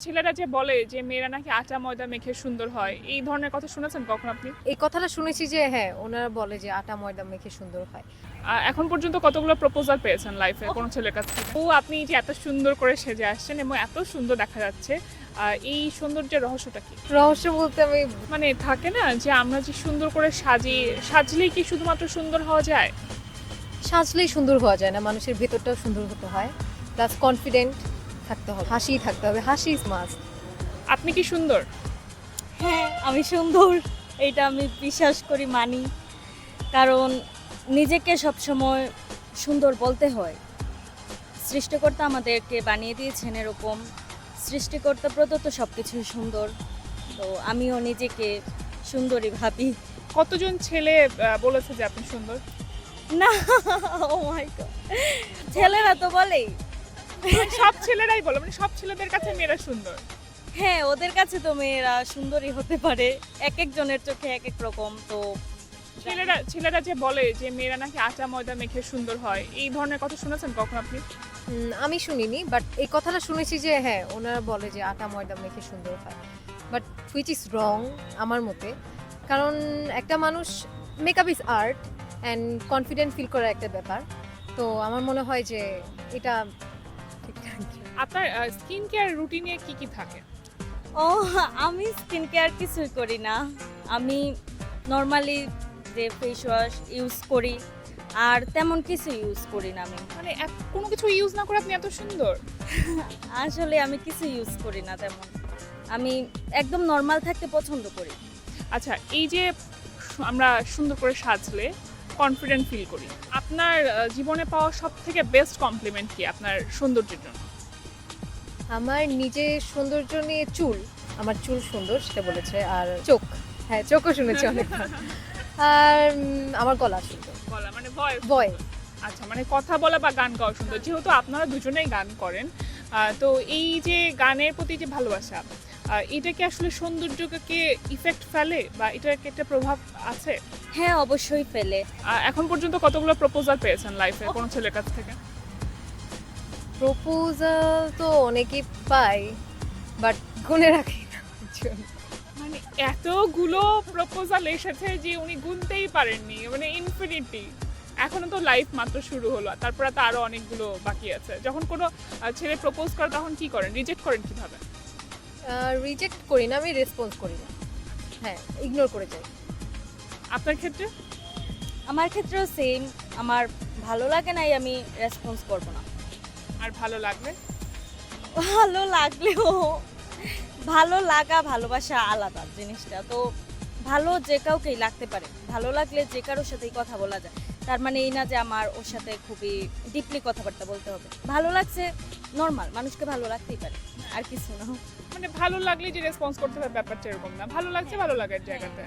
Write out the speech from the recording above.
ছেলেরা যে বলে যে মেয়েরা নাকি আটা ময়দা মেখে সুন্দর হয় এই ধরনের কথা শুনেছেন কখন আপনি? এই কথাটা শুনেছি যে হ্যাঁ ওনারা বলে যে আটা ময়দা মেখে সুন্দর হয়। আহ, এখন পর্যন্ত কতগুলো প্রপোজাল পেয়েছেন লাইফে কোনো ছেলের কাছ থেকে? ও আপনি যে এত সুন্দর করে সেজে আসছেন এবং এত সুন্দর দেখা যাচ্ছে আহ, এই সৌন্দর্যের রহস্যটা কি? রহস্য বলতে আমি মানে থাকে না যে আমরা যে সুন্দর করে সাজি সাজলেই কি শুধুমাত্র সুন্দর হওয়া যায়? সাজলেই সুন্দর হওয়া যায় না মানুষের ভেতরটাও সুন্দর হতে হয় প্লাস কনফিডেন্ট থাকতে হবে। হাসি থাকতে হবে। হাসি মাস্ট আপনি কি সুন্দর? হ্যাঁ আমি সুন্দর। এটা আমি বিশ্বাস করি মানি। কারণ নিজেকে সবসময় সুন্দর বলতে হয়। সৃষ্টিকর্তা আমাদেরকে বানিয়ে দিয়েছেন এরকম। সৃষ্টিকর্তা প্রদত্ত সব কিছুই সুন্দর। তো আমিও নিজেকে সুন্দরী ভাবি। কতজন ছেলে বলেছে যে আপনি সুন্দর? না ও মাই গড ছেলেরা তো বলেই। সব ছেলেরাই বলে মানে সব ছেলেদের কাছে মেয়েরা সুন্দর। হ্যাঁ ওদের কাছে তো মেয়েরা সুন্দরী হতে পারে। এক একজনের চোখে এক এক রকম তো ছেলেরা ছেলেরা যে বলে যে মেয়েরা নাকি আটা ময়দা মেখে সুন্দর হয় এই ধরনের কথা শুনেছেন কখন আপনি? আমি শুনিনি বাট এই কথাটা শুনেছি যে হ্যাঁ ওনারা বলে যে আটা ময়দা মেখে সুন্দর হয়। বাট হুইচ ইজ রং আমার মতে কারণ একটা মানুষ makeup is art and confident feel করার একটা ব্যাপার। তো আমার মনে হয় যে এটা আপনার স্কিন কেয়ার রুটিনে কি কি থাকে? ও আমি স্কিন কেয়ার কিছুই করি না। আমি নর্মালি যে ফেস ওয়াশ ইউজ করি আর তেমন কিছু ইউজ করি না আমি। মানে এক- কোনো কিছু ইউজ না করে আপনি এত সুন্দর? আসলে আমি কিছু ইউজ করি না তেমন। আমি একদম নর্মাল থাকতে পছন্দ করি। আচ্ছা এই যে আমরা সুন্দর করে সাজলে কনফিডেন্ট ফিল করি। আপনার জীবনে পাওয়া সব থেকে বেস্ট কমপ্লিমেন্ট কি আপনার সৌন্দর্যের জন্য? আমার নিজের সৌন্দর্য নিয়ে চুল আমার চুল সুন্দর সেটা বলেছে আর চোখ হ্যাঁ চোখও শুনেছি অনেকবার। আর আমার গলা সুন্দর। বলা মানে ভয়েস ভয়। আচ্ছা মানে কথা বলা বা গান গাওয়া সুন্দর যেহেতু আপনারা দুজনেই গান করেন আহ, তো এই যে গানের প্রতি যে ভালোবাসা এটা কি আসলে সৌন্দর্যকে ইফেক্ট ফেলে বা এটার কি একটা প্রভাব আছে? হ্যাঁ অবশ্যই ফেলে। এখন পর্যন্ত কতগুলো প্রপোজাল পেয়েছেন লাইফে কোনো ছেলের কাছ থেকে? প্রপোজাল তো অনেকেই পাই বাট গুনে রাখি না মানে এতগুলো প্রপোজাল এসেছে যে উনি গুনতেই পারেননি মানে ইনফিনিটি এখনও তো লাইফ মাত্র শুরু হলো তারপরে তো আরও অনেকগুলো বাকি আছে। যখন কোনো ছেলে প্রপোজ করে তখন কি করেন? রিজেক্ট করেন কীভাবে? রিজেক্ট করি না আমি রেসপন্স করি না। হ্যাঁ ইগনোর করে যাই। আপনার ক্ষেত্রে? আমার ক্ষেত্রেও সেম আমার ভালো লাগে নাই আমি রেসপন্স করব না। আর ভালো লাগবে ভালো লাগলেও ভালো লাগা ভালোবাসা আলাদা জিনিসটা। তো ভালো যে কাউকেই লাগতে পারে ভালো লাগলে যে কারোর সাথেই কথা বলা যায়। তার মানে এই না যে আমার ওর সাথে খুবই ডিপলি কথাবার্তা বলতে হবে। ভালো লাগছে নর্মাল মানুষকে ভালো লাগতেই পারে আর কিছু না। মানে ভালো লাগলে যে রেসপন্স করতে হবে ব্যাপারটা এরকম না। ভালো লাগছে ভালো লাগার জায়গাতে।